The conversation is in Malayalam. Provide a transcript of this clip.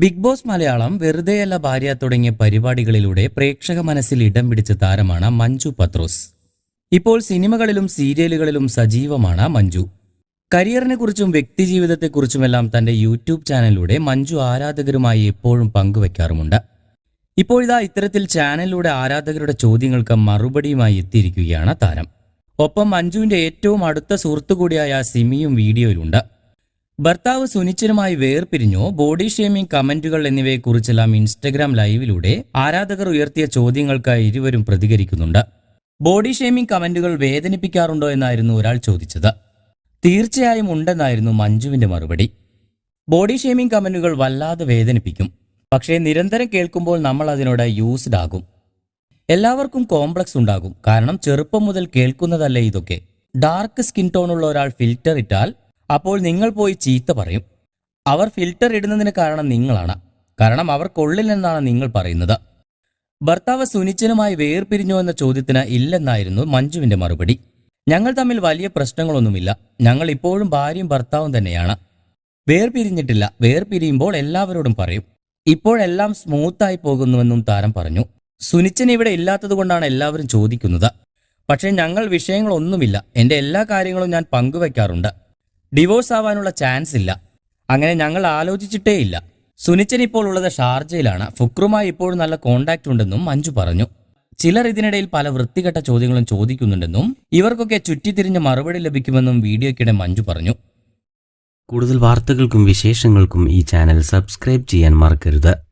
ബിഗ് ബോസ് മലയാളം വെറുതെയല്ല ഭാര്യ തുടങ്ങിയ പരിപാടികളിലൂടെ പ്രേക്ഷക മനസ്സിൽ ഇടം പിടിച്ച താരമാണ് മഞ്ജു പത്രോസ്. ഇപ്പോൾ സിനിമകളിലും സീരിയലുകളിലും സജീവമാണ് മഞ്ജു. കരിയറിനെ കുറിച്ചും വ്യക്തിജീവിതത്തെക്കുറിച്ചുമെല്ലാം തന്റെ യൂട്യൂബ് ചാനലിലൂടെ മഞ്ജു ആരാധകരുമായി എപ്പോഴും പങ്കുവയ്ക്കാറുമുണ്ട് ഇപ്പോഴിതാ ഇത്തരത്തിൽ ചാനലിലൂടെ ആരാധകരുടെ ചോദ്യങ്ങൾക്ക് മറുപടിയുമായി എത്തിയിരിക്കുകയാണ് താരം. ഒപ്പം മഞ്ജുവിന്റെ ഏറ്റവും അടുത്ത സുഹൃത്തു കൂടിയായ സിമിയും വീഡിയോയിലുണ്ട്. ഭർത്താവ് സുനിച്ചനുമായി വേർപിരിഞ്ഞോ ബോഡി ഷേമിംഗ് കമന്റുകൾ എന്നിവയെക്കുറിച്ചെല്ലാം ഇൻസ്റ്റഗ്രാം ലൈവിലൂടെ ആരാധകർ ഉയർത്തിയ ചോദ്യങ്ങൾക്ക് ഇരുവരും പ്രതികരിക്കുന്നുണ്ട്. ബോഡി ഷേമിംഗ് കമന്റുകൾ വേദനിപ്പിക്കാറുണ്ടോ എന്നായിരുന്നു ഒരാൾ ചോദിച്ചത്. തീർച്ചയായും ഉണ്ടെന്നായിരുന്നു മഞ്ജുവിന്റെ മറുപടി. ബോഡി ഷേമിംഗ് കമന്റുകൾ വല്ലാതെ വേദനിപ്പിക്കും. പക്ഷേ നിരന്തരം കേൾക്കുമ്പോൾ നമ്മൾ അതിനോട് യൂസ്ഡ് ആകും. എല്ലാവർക്കും കോംപ്ലക്സ് ഉണ്ടാകും. കാരണം ചെറുപ്പം മുതൽ കേൾക്കുന്നതല്ലേ ഇതൊക്കെ. ഡാർക്ക് സ്കിൻ ടോണുള്ള ഒരാൾ ഫിൽറ്റർ ഇട്ടാൽ അപ്പോൾ നിങ്ങൾ പോയി ചീത്ത പറയും. അവർ ഫിൽറ്റർ ഇടുന്നതിന് കാരണം നിങ്ങളാണ്. കാരണം അവർ കൊള്ളില്ലെന്നാണ് നിങ്ങൾ പറയുന്നത്. ഭർത്താവ് സുനിച്ചനുമായി വേർപിരിഞ്ഞോ എന്ന ചോദ്യത്തിന് ഇല്ലെന്നായിരുന്നു മഞ്ജുവിന്റെ മറുപടി. ഞങ്ങൾ തമ്മിൽ വലിയ പ്രശ്നങ്ങളൊന്നുമില്ല. ഞങ്ങൾ ഇപ്പോഴും ഭാര്യയും ഭർത്താവും തന്നെയാണ്. വേർപിരിഞ്ഞിട്ടില്ല. വേർപിരിയുമ്പോൾ എല്ലാവരോടും പറയും. ഇപ്പോഴെല്ലാം സ്മൂത്തായി പോകുന്നുവെന്നും താരം പറഞ്ഞു. സുനിച്ചൻ ഇവിടെ ഇല്ലാത്തതുകൊണ്ടാണ് എല്ലാവരും ചോദിക്കുന്നത്. പക്ഷേ ഞങ്ങൾ വിഷയങ്ങളൊന്നുമില്ല. എന്റെ എല്ലാ കാര്യങ്ങളും ഞാൻ പങ്കുവെക്കാറുണ്ട്. ഡിവോഴ്സ് ആവാനുള്ള ചാൻസ് ഇല്ല. അങ്ങനെ ഞങ്ങൾ ആലോചിച്ചിട്ടേ ഇല്ല. സുനിച്ചൻ ഇപ്പോൾ ഉള്ളത് ഷാർജയിലാണ്. ഫുക്രുമായി ഇപ്പോഴും നല്ല കോണ്ടാക്ട് ഉണ്ടെന്നും മഞ്ജു പറഞ്ഞു. ചിലർ ഇതിനിടയിൽ പല വൃത്തികെട്ട ചോദ്യങ്ങളും ചോദിക്കുന്നുണ്ടെന്നും ഇവർക്കൊക്കെ ചുറ്റിത്തിരിഞ്ഞ മറുപടി ലഭിക്കുമെന്നും വീഡിയോയ്ക്കിടെ മഞ്ജു പറഞ്ഞു. കൂടുതൽ വാർത്തകൾക്കും വിശേഷങ്ങൾക്കും ഈ ചാനൽ സബ്സ്ക്രൈബ് ചെയ്യാൻ മറക്കരുത്.